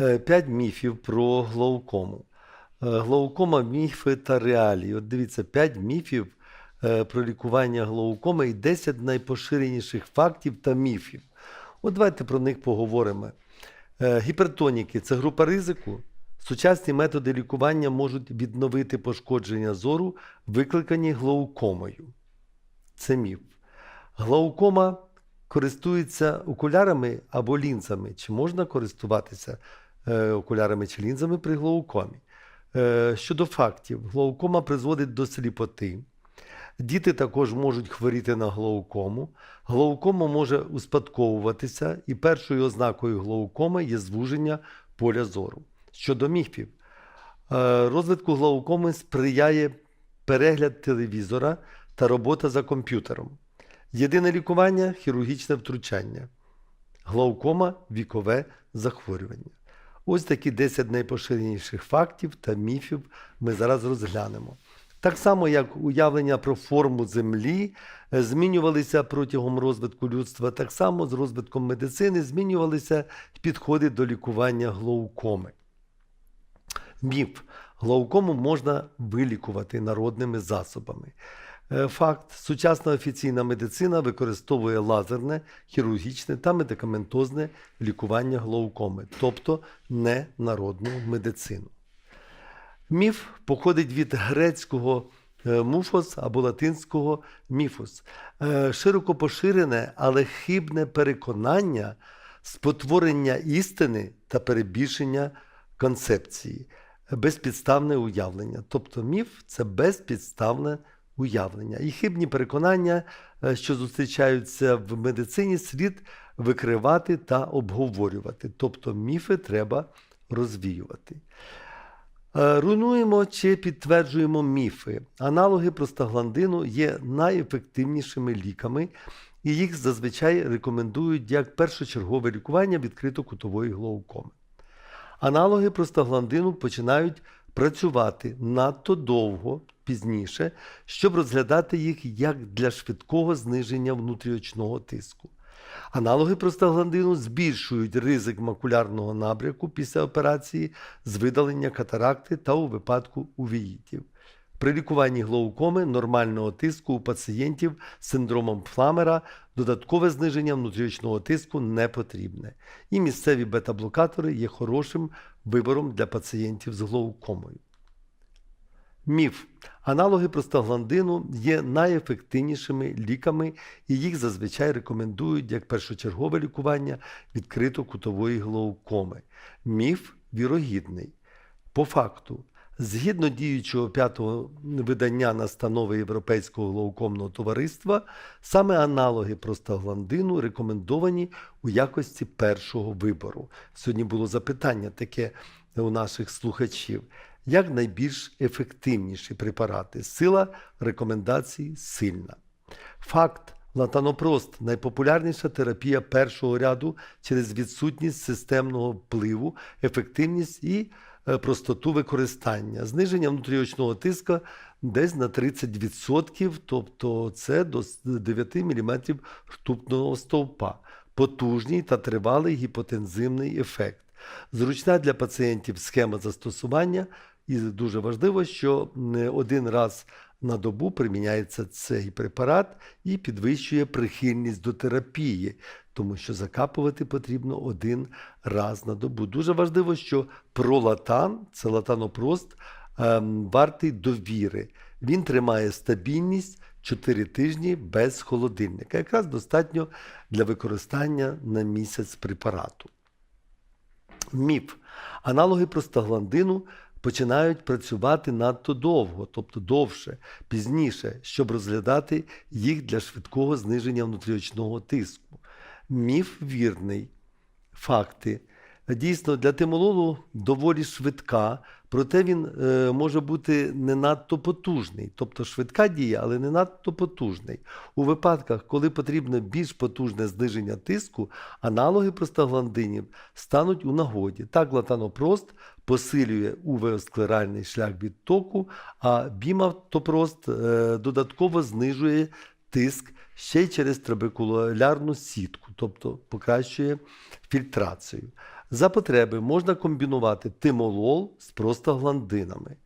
Е, П'ять міфів про глаукому. Е, Глаукома, міфи та реалії. От дивіться, п'ять міфів е, про лікування глаукоми і 10 найпоширеніших фактів та міфів. От давайте про них поговоримо. Гіпертоніки це група ризику. Сучасні методи лікування можуть відновити пошкодження зору, викликані глаукомою. Це міф. Глаукома користується окулярами або лінзами. Чи можна користуватися окулярами чи лінзами при глаукомі? Е, щодо фактів, глаукома призводить до сліпоти. Діти також можуть хворіти на глаукому. Глаукома може успадковуватися, і першою ознакою глаукоми є звуження поля зору. Щодо міфів, е, розвитку глаукоми сприяє перегляд телевізора та робота за комп'ютером. Єдине лікування хірургічне втручання. Глаукома вікове захворювання. Ось такі 10 найпоширеніших фактів та міфів ми зараз розглянемо. Так само, як уявлення про форму Землі е, змінювалися протягом розвитку людства, так само з розвитком медицини змінювалися підходи до лікування глаукоми. Міф. Глаукому можна вилікувати народними засобами. Е, Факт: сучасна офіційна медицина використовує лазерне, хірургічне та медикаментозне лікування глаукоми, тобто не народну медицину. Міф походить від грецького е, муфос або латинського міфос. Е, Широко поширене, але хибне переконання, спотворення істини та перебільшення концепції, безпідставне уявлення. Тобто міф це безпідставне уявлення. І хибні переконання, е, що зустрічаються в медицині, слід викривати та обговорювати. Тобто міфи треба розвіювати. Е, Руйнуємо чи підтверджуємо міфи. Аналоги простагландину є найефективнішими ліками, і їх зазвичай рекомендують як першочергове лікування відкрито-кутової глаукоми. Аналоги простагландину починають працювати надто довго пізніше, щоб розглядати їх як для швидкого зниження внутріочного тиску. Аналоги простагландину збільшують ризик макулярного набряку після операції з видалення катаракти та у випадку увіїтів. При лікуванні глаукоми нормального тиску у пацієнтів з синдромом Фламера додаткове зниження внутріочного тиску не потрібне. І місцеві бета-блокатори є хорошим вибором для пацієнтів з глаукомою. Міф. Аналоги простагландину є найефективнішими ліками, і їх зазвичай рекомендують як першочергове лікування відкрито-кутової глаукоми. Міф вірогідний. По факту, згідно діючого п'ятого видання настанови Європейського глаукомного товариства, саме аналоги простагландину рекомендовані у якості першого вибору. Сьогодні було запитання таке у наших слухачів. Як найбільш ефективніші препарати? Сила рекомендацій сильна. Факт. Латанопрост найпопулярніша терапія першого ряду через відсутність системного впливу, ефективність і е, простоту використання. Зниження внутріочного тиска десь на 30%, тобто це до 9 мм ртутного стовпа. Потужний та тривалий гіпотензивний ефект. Зручна для пацієнтів схема застосування, і дуже важливо, що не один раз на добу приміняється цей препарат і підвищує прихильність до терапії, тому що закапувати потрібно один раз на добу. Дуже важливо, що пролатан, це латанопрост, ем, вартий довіри. Він тримає стабільність 4 тижні без холодильника. Якраз достатньо для використання на місяць препарату. Міф. Аналоги простагландину починають працювати надто довго, тобто довше, пізніше, щоб розглядати їх для швидкого зниження внутріочного тиску. Міф вірний. Факти. Дійсно, для тимололу доволі швидка, проте він е, може бути не надто потужний, тобто швидка дія, але не надто потужний. У випадках, коли потрібно більш потужне зниження тиску, аналоги простагландинів стануть у нагоді. Так, латанопрост посилює увеосклеральний шлях відтоку, а бімавтопрост е, додатково знижує тиск ще й через трабекулярну сітку, тобто покращує фільтрацію. За потреби можна комбінувати тимолол з простагландинами.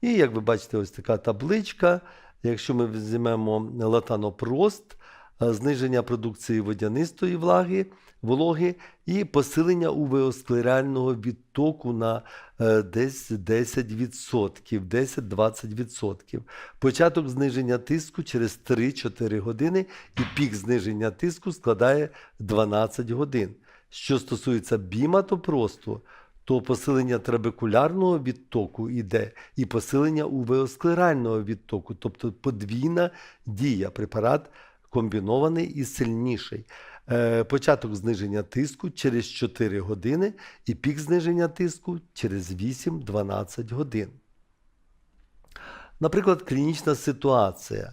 І як ви бачите, ось така табличка. Якщо ми візьмемо латанопрост, е, зниження продукції водянистої влаги, вологи і посилення увеосклерального відтоку на е, десь 10%, 10-20%. Початок зниження тиску через 3-4 години і пік зниження тиску складає 12 годин. Що стосується біматопросту, то просто, то посилення трабекулярного відтоку йде і посилення увеосклерального відтоку, тобто подвійна дія. Препарат комбінований і сильніший. Е, Початок зниження тиску через 4 години і пік зниження тиску через 8-12 годин. Наприклад, клінічна ситуація.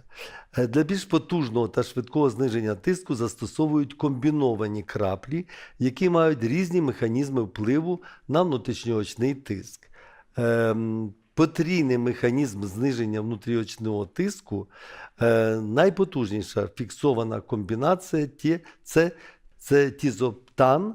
Е, Для більш потужного та швидкого зниження тиску застосовують комбіновані краплі, які мають різні механізми впливу на внутрішньоочний тиск. Ем, Потрійний механізм зниження внутріочного тиску е, найпотужніша фіксована комбінація це, це тізоптан.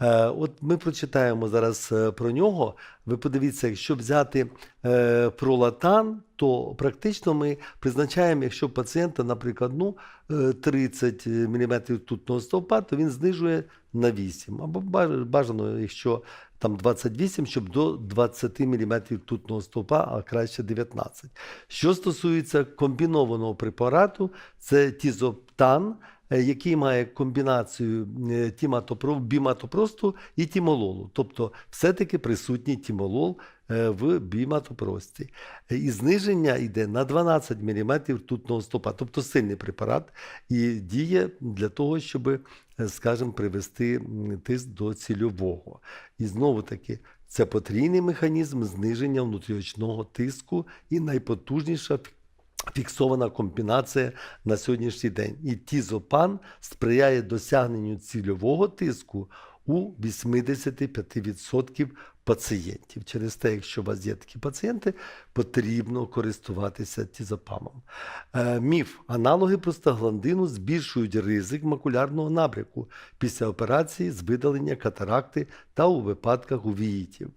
Е, От ми прочитаємо зараз е, про нього. Ви подивіться, якщо взяти е, пролатан, то практично ми призначаємо, якщо пацієнта, наприклад, ну, е, 30 мм тутного стовпа, то він знижує на 8. Або бажано, якщо там 28, щоб до 20 мм тутного стовпа, а краще 19. Що стосується комбінованого препарату, це тізоптан, який має комбінацію е, біматопросту і тімололу. Тобто все-таки присутній тімолол е, в біматопрості. Е, І зниження йде на 12 мм ртутного стопа, тобто сильний препарат, і діє для того, щоб, е, скажімо, привести тиск до цільового. І знову таки, це потрійний механізм зниження внутріочного тиску і найпотужніша фіксована комбінація на сьогоднішній день. І тізопан сприяє досягненню цільового тиску у 85% пацієнтів. Через те, якщо у вас є такі пацієнти, потрібно користуватися тізопамом. Е, міф. Аналоги простагландину збільшують ризик макулярного набряку після операції з видалення катаракти та у випадках увіїтів.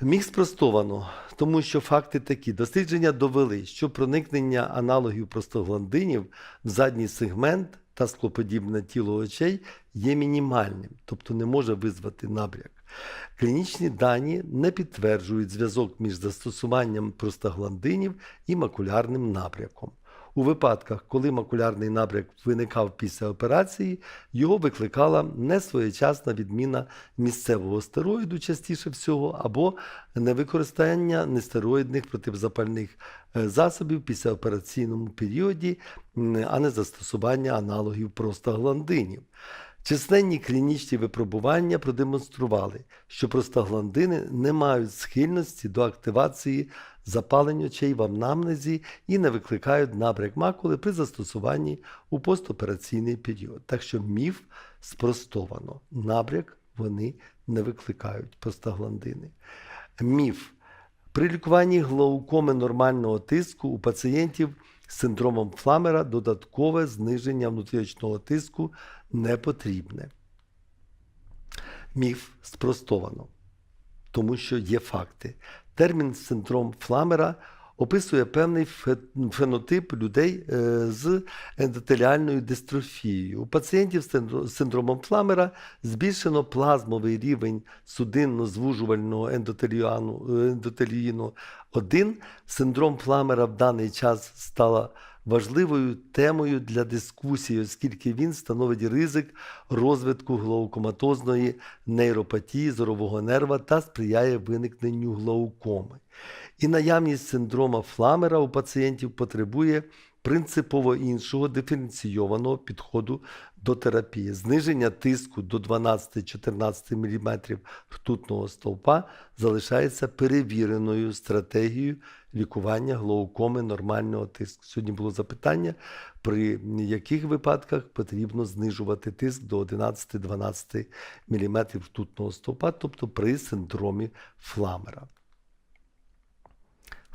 Міг спростовано, тому що факти такі. Дослідження довели, що проникнення аналогів простагландинів в задній сегмент та склоподібне тіло очей є мінімальним, тобто не може визвати набряк. Клінічні дані не підтверджують зв'язок між застосуванням простагландинів і макулярним набряком. У випадках, коли макулярний набряк виникав після операції, його викликала несвоєчасна відміна місцевого стероїду, частіше всього, або невикористання нестероїдних протизапальних е, засобів після операційному періоді, а не застосування аналогів простагландинів. Численні клінічні випробування продемонстрували, що простагландини не мають схильності до активації запалень очей в анамнезі і не викликають набряк макули при застосуванні у постопераційний період. Так що міф спростовано. Набряк вони не викликають простагландини. Міф. При лікуванні глаукоми нормального тиску у пацієнтів з синдромом Фламера додаткове зниження внутріочного тиску не потрібне. Міф спростовано, тому що є факти. Термін синдром Фламера описує певний фенотип людей е, з ендотеліальною дистрофією. У пацієнтів з синдромом Фламера збільшено плазмовий рівень судинно-звужувального е, ендотеліїну 1. Синдром Фламера в даний час стала важливою темою для дискусії, оскільки він становить ризик розвитку глаукоматозної нейропатії зорового нерва та сприяє виникненню глаукоми. І наявність синдрома Фламера у пацієнтів потребує принципово іншого диференційованого підходу до терапії. Зниження тиску до 12-14 мм ртутного стовпа залишається перевіреною стратегією лікування глаукоми нормального тиску. Сьогодні було запитання, при яких випадках потрібно знижувати тиск до 11-12 мм ртутного стовпа, тобто при синдромі Фламера.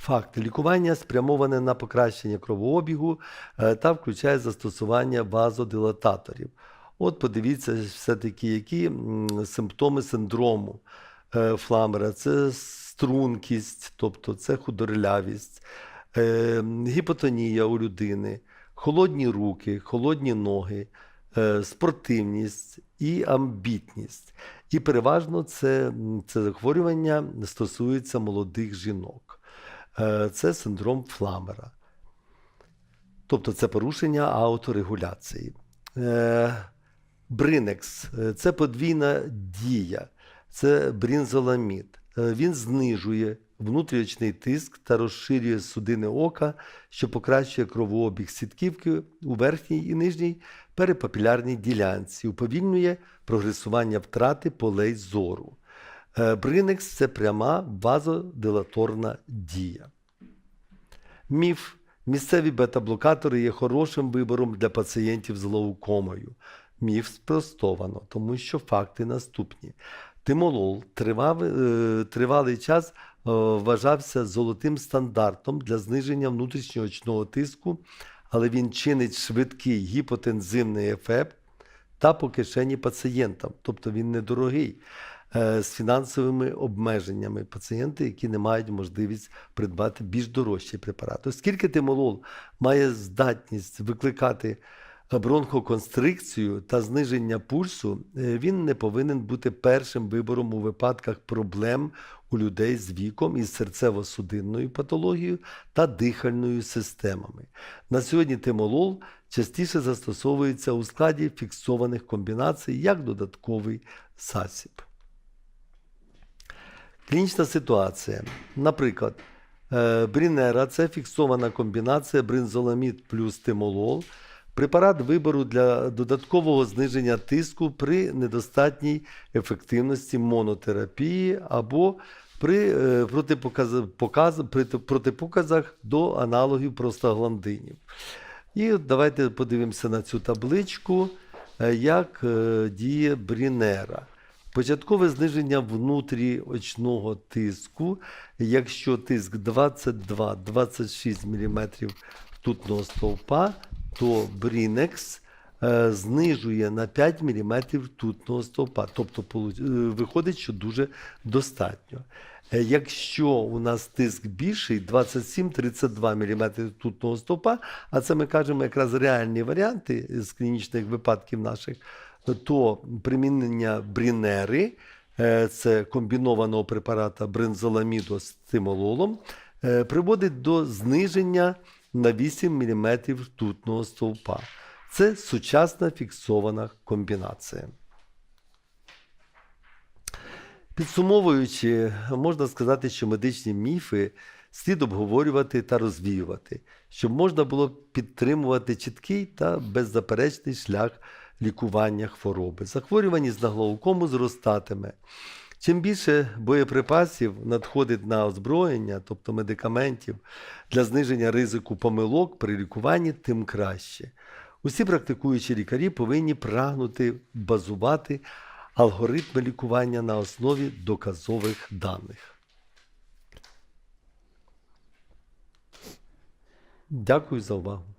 Факт. Лікування спрямоване на покращення кровообігу е, та включає застосування вазодилататорів. От подивіться, все-таки, які симптоми синдрому е, Фламера. Це стрункість, тобто це худорлявість, е, гіпотонія у людини, холодні руки, холодні ноги, спортивність і амбітність. І переважно це, це захворювання стосується молодих жінок. Е, Це синдром Фламера. Тобто це порушення ауторегуляції. Е, Бринекс е, це подвійна дія, це брінзоламід. Він знижує внутріочний тиск та розширює судини ока, що покращує кровообіг сітківки у верхній і нижній перипапілярній ділянці, уповільнює прогресування втрати полей зору. Е, Бринекс це пряма вазодилаторна дія. Міф. Місцеві бета-блокатори є хорошим вибором для пацієнтів з глаукомою. Міф спростовано, тому що факти наступні. Тимолол тривав, е, тривалий час е, вважався золотим стандартом для зниження внутрішнього очного тиску, але він чинить швидкий гіпотензивний ефект та по кишені пацієнтам, тобто він недорогий з фінансовими обмеженнями пацієнти, які не мають можливість придбати більш дорожчий препарат. Оскільки тимолол має здатність викликати бронхоконстрикцію та зниження пульсу, е, він не повинен бути першим вибором у випадках проблем у людей з віком із серцево-судинною патологією та дихальною системами. На сьогодні тимолол частіше застосовується у складі фіксованих комбінацій як додатковий засіб. Клінічна ситуація. Наприклад, е, брінера це фіксована комбінація бринзоламід плюс тимолол, препарат вибору для додаткового зниження тиску при недостатній ефективності монотерапії або при е, протипоказ- протипоказах до аналогів простагландинів. І давайте подивимося на цю табличку, е, як діє брінера. Початкове зниження внутріочного тиску, якщо тиск 22-26 мм ртутного стовпа, то Брінекс знижує на 5 мм ртутного стовпа. Тобто е, виходить, що дуже достатньо. Е, Якщо у нас тиск більший 27-32 мм ртутного стовпа, а це ми кажемо якраз реальні варіанти з клінічних випадків наших, то примінення брінери, е, це комбінованого препарата брензоламіду з тимололом, е, приводить до зниження на 8 мм ртутного стовпа. Це сучасна фіксована комбінація. Підсумовуючи, можна сказати, що медичні міфи слід обговорювати та розвіювати, щоб можна було підтримувати чіткий та беззаперечний шлях лікування хвороби. Захворюваність на глаукому зростатиме. Чим більше боєприпасів надходить на озброєння, тобто медикаментів, для зниження ризику помилок при лікуванні, тим краще. Усі практикуючі лікарі повинні прагнути базувати алгоритми лікування на основі доказових даних. Дякую за увагу.